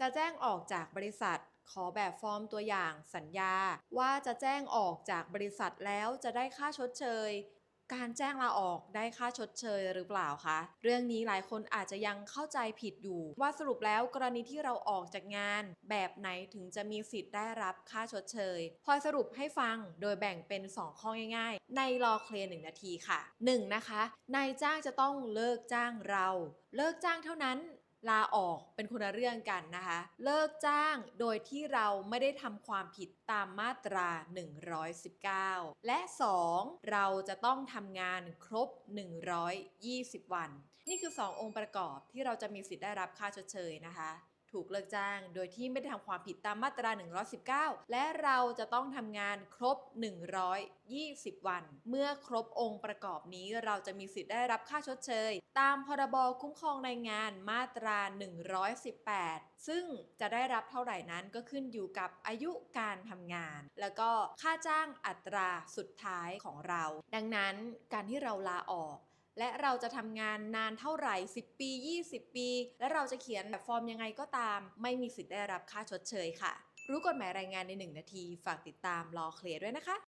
จะแจ้งออกจากบริษัท ขอแบบฟอร์มตัวอย่างสัญญา ว่าจะแจ้งออกจากบริษัทแล้วจะได้ค่าชดเชย การแจ้งลาออกได้ค่าชดเชยหรือเปล่าคะ เรื่องนี้หลายคนอาจจะยังเข้าใจผิดอยู่ ว่าสรุปแล้วกรณีที่เราออกจากงาน แบบไหนถึงจะมีสิทธิ์ได้รับค่าชดเชย พอยสรุปให้ฟังโดยแบ่งเป็น 2 ข้อง่ายๆ ในรอเคลียร์1นาทีค่ะ 1. นะคะนายจ้างจะต้องเลิกจ้างเรา เลิกจ้างเท่านั้น ลาออกเป็นคนละเรื่องกันนะคะ เลิกจ้างโดยที่เราไม่ได้ทำความผิดตามมาตรา 119 และ 2. เราจะต้องทำงานครบ 120 วัน นี่คือ 2 องค์ประกอบที่เราจะมีสิทธิ์ได้รับค่าชดเชยนะคะ ถูกเลิกจ้าง โดยที่ไม่ได้ทำความผิดตามมาตรา 119 และเราจะต้องทำงานครบ 120 วัน เมื่อครบองค์ประกอบนี้เราจะมีสิทธิ์ได้รับค่าชดเชย ตามพรบคุ้มครองแรงงานมาตรา 118 ซึ่งจะได้รับเท่าไหร่นั้นก็ขึ้นอยู่กับอายุการทำงาน แล้วก็ค่าจ้างอัตราสุดท้ายของเรา ดังนั้นการที่เราลาออก และเราจะทำงานนานเท่าไหร่ 10 ปี 20 ปี และเราจะเขียนแบบฟอร์มยังไงก็ตาม ไม่มีสิทธิ์ได้รับค่าชดเชยค่ะ รู้กฎหมายแรงงานใน 1 นาที ฝากติดตามรอเคลียร์ด้วยนะคะ